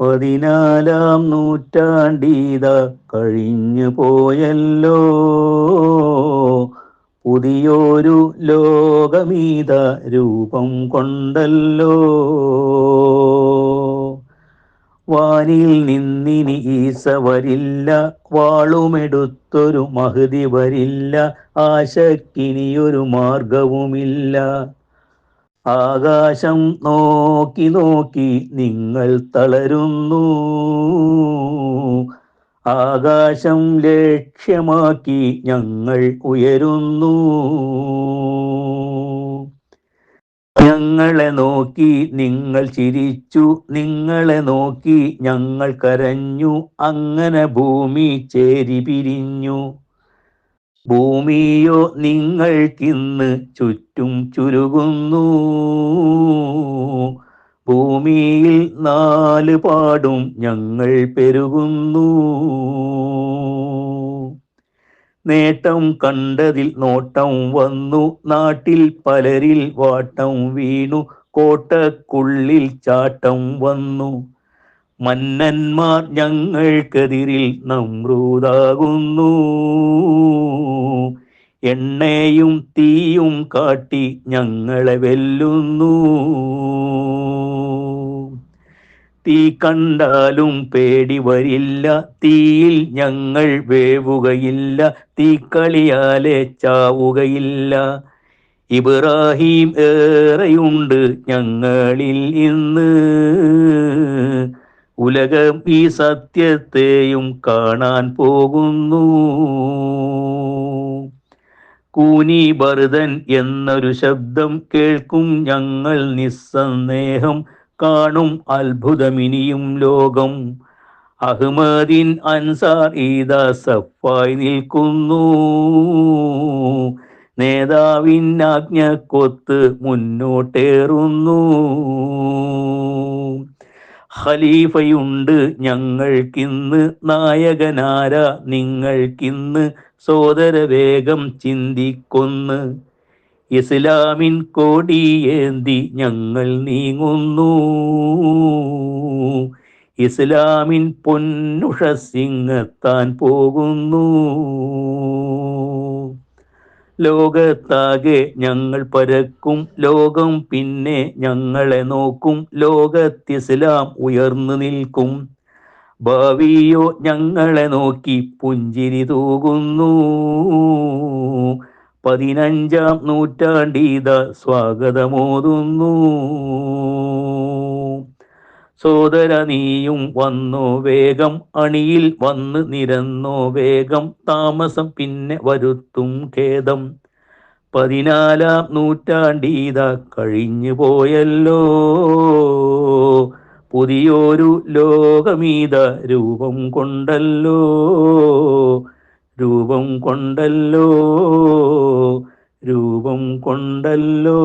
പതിനാലാം നൂറ്റാണ്ടീത കഴിഞ്ഞു പോയല്ലോ. പുതിയൊരു ലോകമീത രൂപം കൊണ്ടല്ലോ. വാനിൽ നിന്നിനി ഈസ വരില്ല വാളുമെടുത്തൊരു മഹതി വരില്ല ആശക്കിനിയൊരു മാർഗവുമില്ല. ആകാശം നോക്കി നോക്കി നിങ്ങൾ തളരുന്നു. ആകാശം ലക്ഷ്യമാക്കി ഞങ്ങൾ ഉയരുന്നു. ഞങ്ങളെ നോക്കി നിങ്ങൾ ചിരിച്ചു നിങ്ങളെ നോക്കി ഞങ്ങൾ കരഞ്ഞു അങ്ങനെ ഭൂമി ചേരി പിരിഞ്ഞു. ഭൂമിയോ നിങ്ങൾക്കിന്ന് ചുറ്റും ചുരുകുന്നു ഭൂമിയിൽ നാല് പാടും ഞങ്ങൾ പെരുകുന്നു. നേട്ടം കണ്ടതിൽ നോട്ടം വന്നു. നാട്ടിൽ പലരിൽ വാട്ടം വീണു. കോട്ടക്കുള്ളിൽ ചാട്ടം വന്നു. മന്നന്മാർ ഞങ്ങൾക്കെതിരിൽ നമ്രൂതാകുന്നു എണ്ണയും തീയും കാട്ടി ഞങ്ങളെ വെല്ലുന്നു. തീ കണ്ടാലും പേടി വരില്ല തീയിൽ ഞങ്ങൾ വേവുകയില്ല തീക്കളിയാലെ ചാവുകയില്ല. ഇബ്രാഹിം ഏറെയുണ്ട് ഞങ്ങളിൽ ഇന്ന്. ഉലകം ഈ സത്യത്തെയും കാണാൻ പോകുന്നു. കൂനി ഭരതൻ എന്നൊരു ശബ്ദം കേൾക്കും ഞങ്ങൾ നിസ്സന്ദേഹം കാണും അത്ഭുതമിനിയും ലോകം. അഹ്മദിൻ അൻസാർ ഈദ സഫായി നിൽക്കുന്നു. നേതാവിൻ ആജ്ഞ കൊത്ത് മുന്നോട്ടേറുന്നു. ഖലീഫയുണ്ട്. ഞങ്ങൾക്കിന്ന് നായകനാര നിങ്ങൾക്കിന്ന് സോദര വേഗം ചിന്തിക്കൊന്ന്. ഇസ്ലാമിൻ കോടിയേന്തി ഞങ്ങൾ നീങ്ങുന്നു. ഇസ്ലാമിൻ പൊന്നുഷ സിംഗത്താൻ പോകുന്നു. ലോകത്താകെ ഞങ്ങൾ പരക്കും ലോകം പിന്നെ ഞങ്ങളെ നോക്കും. ലോകത്തിസ്ലാം ഉയർന്നു നിൽക്കും. ഭാവിയോ ഞങ്ങളെ നോക്കി പുഞ്ചിരി തൂകുന്നു. പതിനഞ്ചാം നൂറ്റാണ്ടീത സ്വാഗതമോതുന്നു. സോദര നീയും വന്നു വേഗം അണിയിൽ വന്ന് നിരന്നോ വേഗം താമസം പിന്നെ വരുത്തും ഖേദം. പതിനാലാം നൂറ്റാണ്ടീത കഴിഞ്ഞു പോയല്ലോ. പുതിയൊരു ലോകമീത രൂപം കൊണ്ടല്ലോ. രൂപം കൊണ്ടല്ലോ. രൂപം കൊണ്ടല്ലോ.